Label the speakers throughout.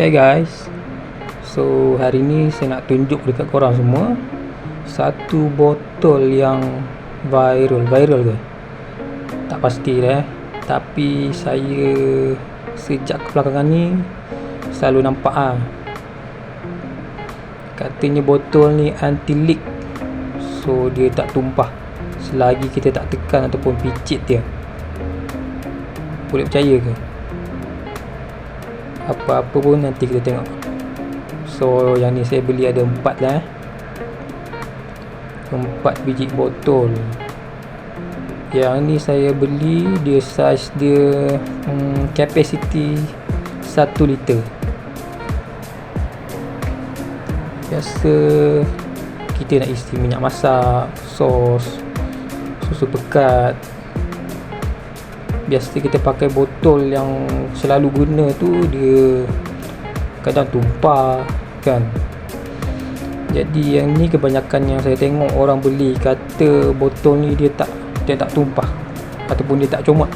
Speaker 1: Okay guys So hari ni saya nak tunjuk dekat korang semua Satu botol yang viral Viral ke? Tak pasti eh Tapi saya Sejak kebelakangan ni Selalu nampak ah. Katanya botol ni anti leak So dia tak tumpah Selagi kita tak tekan ataupun picit dia Boleh percaya ke? Apa-apa pun nanti kita tengok. So yang ni saya beli ada empat lah eh. Empat biji botol. Yang ni saya beli dia size dia hmm, capacity 1 liter. Biasa kita nak isi minyak masak sos susu pekat biasa kita pakai botol yang selalu guna tu dia kadang tumpah kan? Jadi yang ni kebanyakan yang saya tengok orang beli kata botol ni dia tak dia tak tumpah ataupun dia tak comot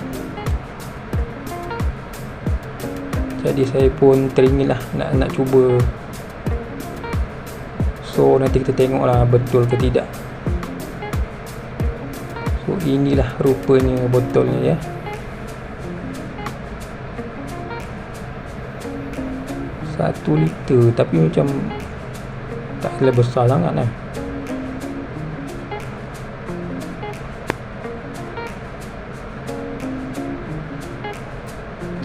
Speaker 1: jadi saya pun teringin lah nak, nak cuba. So nanti kita tengok lah betul ke tidak. So inilah rupanya botolnya ya satu liter. Tapi macam tak kira besar sangat kan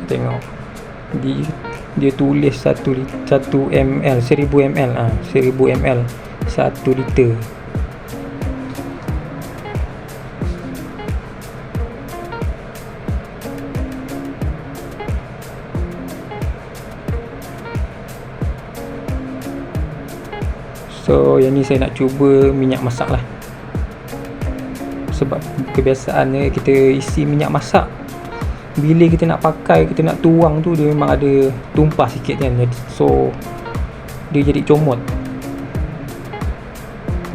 Speaker 1: tengok. Di dia tulis 1 1 ml 1000 ml. Ah 1000 ml. 1 liter So yang ni saya nak cuba minyak masak lah. Sebab kebiasaannya kita isi minyak masak. Bila kita nak pakai, kita nak tuang tu dia memang ada tumpah sikit kan. So dia jadi comot.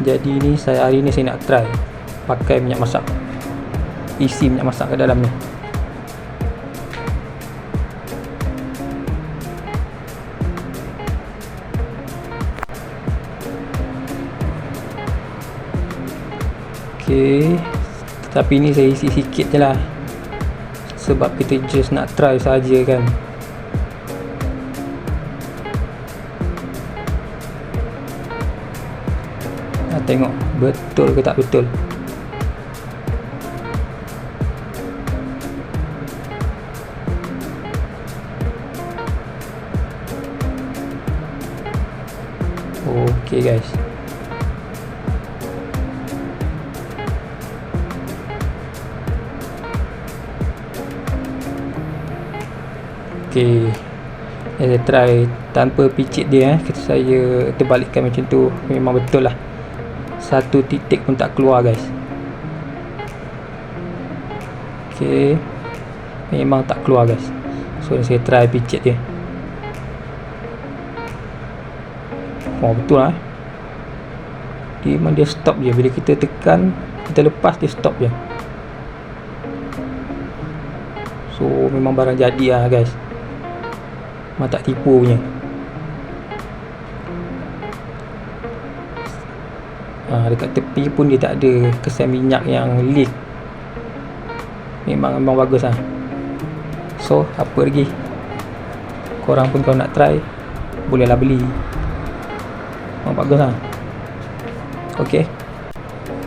Speaker 1: Jadi ni saya hari ni saya nak try Pakai minyak masak. Isi minyak masak ke dalam ni Okey. Tapi ni saya isi sikit je lah. Sebab kita just nak try saja kan. Nak tengok betul ke tak betul. Okay guys. Okey. Saya try tanpa picit dia eh. Kita saya terbalikkan macam tu. Memang betul lah. Satu titik pun tak keluar guys. Okey. Memang tak keluar guys. So saya try picit dia. Oh betul lah. Eh. Dia memang dia stop je bila kita tekan kita lepas dia stop je. So memang barang jadi lah guys. Tak tipu punya. Ha, Dekat tepi pun dia tak ada Kesan minyak yang leak Memang memang bagus lah So apa lagi? Korang pun kalau nak try Bolehlah beli. Memang bagus lah Okay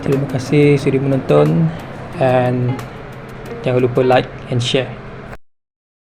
Speaker 1: Terima kasih sudah menonton And Jangan lupa like and share